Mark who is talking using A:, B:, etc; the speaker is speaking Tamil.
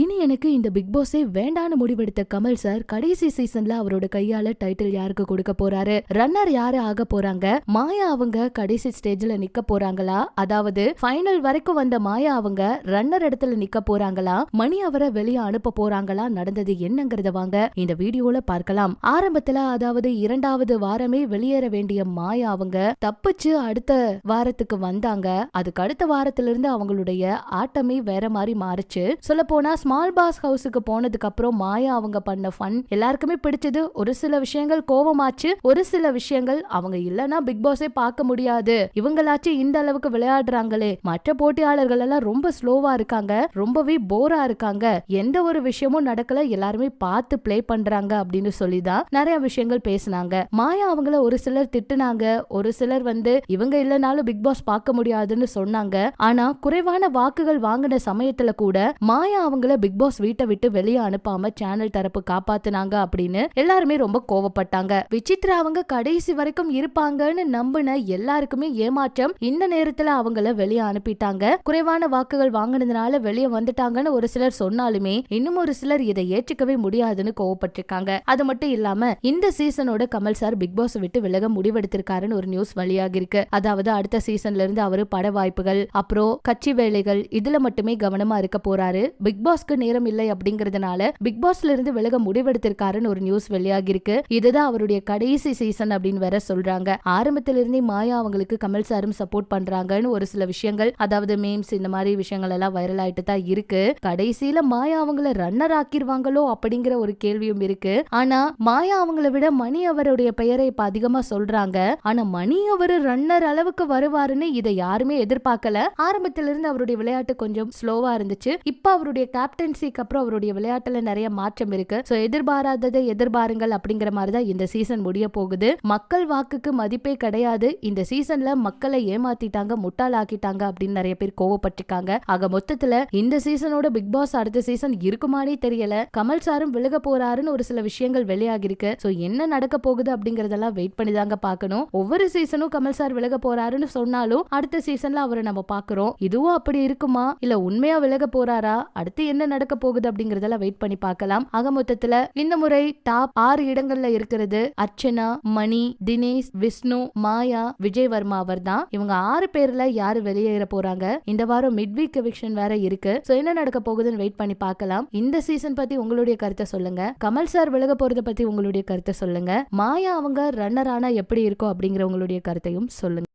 A: இனி எனக்கு இந்த பிக் பாஸே வேண்டான்னு முடிவெடுத்த கமல் சார் கடைசி சீசன்ல அவரோட கையால டைட்டில் யாருக்கு கொடுக்க போறாரு? ரன்னர் யாரு ஆக போறாங்க? மாயா அவங்க கடைசி ஸ்டேஜ்ல நிக்க போறாங்களா? அதாவது ஃபைனல் வரைக்கும் வந்த மாயா அவங்க ரன்னர் இடத்துல நிக்க போறாங்களா? மணி அவரை வெளியே அனுப்ப போறாங்களா? நடந்தது என்னங்கறத வாங்க இந்த வீடியோல பார்க்கலாம். ஆரம்பத்துல அதாவது இரண்டாவது வாரமே வெளியேற வேண்டிய மாயா அவங்க தப்பிச்சு அடுத்த வாரத்துக்கு வந்தாங்க. அதுக்கு அடுத்த வாரத்துல இருந்து அவங்களுடைய ஆட்டமே வேற மாதிரி மாறுச்சு. சொல்ல போனா ஸ்மால் பாஸ் ஹவுஸுக்கு போனதுக்கு அப்புறம் மாயா அவங்க பண்ண ஃபன் எல்லாருக்குமே பிடிச்சது. ஒரு சில விஷயங்கள் கோவமாச்சு ஒரு சில விஷயங்கள் அவங்க இல்லனா பிக் பாஸே பார்க்க முடியாது. இவங்களாச்சும் இந்த அளவுக்கு விளையாடுறாங்களே. மற்ற போட்டியாளர்கள் எல்லாம் ரொம்ப ஸ்லோவா இருக்காங்க ரொம்பவே போரா இருக்காங்க. எந்த ஒரு விஷயமும் நடக்கல எல்லாருமே பார்த்து ப்ளே பண்றாங்க அப்படின்னு சொல்லி தான் நிறைய விஷயங்கள் பேசினாங்க. மாயா அவங்கள ஒரு சிலர் திட்டுனாங்க ஒரு சிலர் வந்து இவங்க இல்லனாலும் பிக் பாஸ் பார்க்க முடியாதுன்னு சொன்னாங்க. ஆனா குறைவான வாக்குகள் வாங்கின சமயத்துல கூட மாயா அவங்கள பிக் பாஸ் வீட்டை விட்டு வெளியே அனுப்பாம சேனல் தரப்பு காப்பாத்துனாங்க அப்படின்னு எல்லாருமே ரொம்ப கோவப்பட்டாங்க. விசித்ரா அவங்க கடைசி வரைக்கும் இருப்பாங்கன்னு நம்பின எல்லாருக்குமே ஏமாற்றம் இந்த நேரத்துல அவங்கள வெளியே அனுப்பிட்டாங்க. குறைவான வாக்குகள் வாங்கினதுனால வெளியே வந்துட்டாங்கன்னு ஒரு சிலர் சொன்னாலுமே இன்னும் ஒரு சிலர் இதை ஏற்றுக்கவே முடியாதுன்னு கோவப்பட்டிருக்காங்க. அது மட்டும் இல்லாம இந்த சீசனோட கமல் சார் பிக் பாஸ் விட்டு விலக முடிவெடுத்திருக்காருன்னு ஒரு நியூஸ் வெளியாகி இருக்கு அதாவது அடுத்த சீசன்ல இருந்து அவரு பட வாய்ப்புகள் அப்புறம் கட்சி வேலைகள் இதுல மட்டுமே கவனமா இருக்க போறாரு. பிக் பாஸ்க்கு நேரம் இல்லை அப்படிங்கறதுனால பிக் பாஸ்ல இருந்து விலக முடிவெடுத்திருக்காருன்னு ஒரு நியூஸ் வெளியாகி இருக்கு இதுதான் அவருடைய கடைசி சீசன் அப்படின்னு வேற சொல்றாங்க. ஆரம்பத்தில இருந்தே மாயா அவங்களுக்கு கமல் சாரும் சப்போர்ட் பண்றாங்கன்னு ஒரு சில விஷயங்கள் அதாவது மீம்ஸ் இந்த மாதிரி விஷயங்கள் எல்லாம் வைரல் ஆயிட்டு தான் இருக்கு. கடைசியில மாயா அவங்கள ரன்னர் ஆக்கிருவாங்களோ அப்படிங்கிற ஒரு கேள்வியும் இருக்கு. ஆனா மாயா அவங்கள விட மணி அவருடைய பெயரை இப்ப அதிகமா சொல்றாங்க. ஆனா மணி அவரு ரன்னர் அளவுக்கு வருவாருன்னு இதை யாருமே எதிர்பார்க்கல. ஆரம்பத்திலிருந்து அவருடைய விளையாட்டு கொஞ்சம் ஸ்லோவா இருந்துச்சு. இப்ப அவருடைய கேப்டன்சிக்கு அப்புறம் அவருடைய விளையாட்டுல நிறைய மாற்றம் இருக்கு. ஸோ எதிர்பாராததை எதிர்பாருங்கள் அப்படிங்கிற மாதிரி தான் இந்த சீசன் முடிய போகுது. மக்கள் வாக்குக்கு மதிப்பே கிடையாது. இந்த சீசன்ல மக்களை ஏமாத்திட்டாங்க முட்டாளாக்கிட்டாங்க அப்படின்னு நிறைய பேர் கோவப்பட்டிருக்காங்க. ஆக மொத்தத்துல இந்த சீசனோட பிக் பாஸ் அடுத்த சீசன் இருக்குமானே தெரியல. கமல் சாரும் விலக போறாருன்னு ஒரு சில விஷயங்கள் வெளியாகிருக்கு. ஸோ சோ என்ன நடக்க போகுது அப்படிங்கறதெல்லாம் வெயிட் பண்ணி தாங்க பார்க்கணும். ஒவ்வொரு சீசனும் கமல் சார் விலக போறாருன்னு சொன்னாலும் அடுத்த சீசன்ல அவரை நம்ம பாக்குறோம் இதுவும் அப்படி இருக்குமா? இல்ல உண்மையா விலக போறாரா? அடுத்து என்ன நடக்க போகுது அப்படிங்கறதெல்லாம் வெயிட் பண்ணி பார்க்கலாம். ஆக மொத்தத்துல இந்த முறை டாப் ஆறு இடங்கள்ல இருக்கிறது அர்ச்சனா மணி தினேஷ் விஷ்ணு மாயா விஜய் வர்மா அவர் தான் இவங்க ஆறு பேர்ல யாரு வெளியேற போறாங்க? இந்த வாரம் மிட் வீக் எவிக்ஷன் வேற இருக்கு. சோ என்ன நடக்க போகுதுன்னு வெயிட் பண்ணி பார்க்கலாம். இந்த சீசன் பத்தி உங்களுடைய கருத்தை சொல்லுங்க. கமல் சார் விலக போறத பத்தி உங்களுடைய கருத்தை சொல்லுங்க. மாயா அவங்க ரன்னர் ஆனா எப்படி இருக்கும் அப்படிங்கிற உங்களுடைய கருத்தையும் சொல்லுங்க.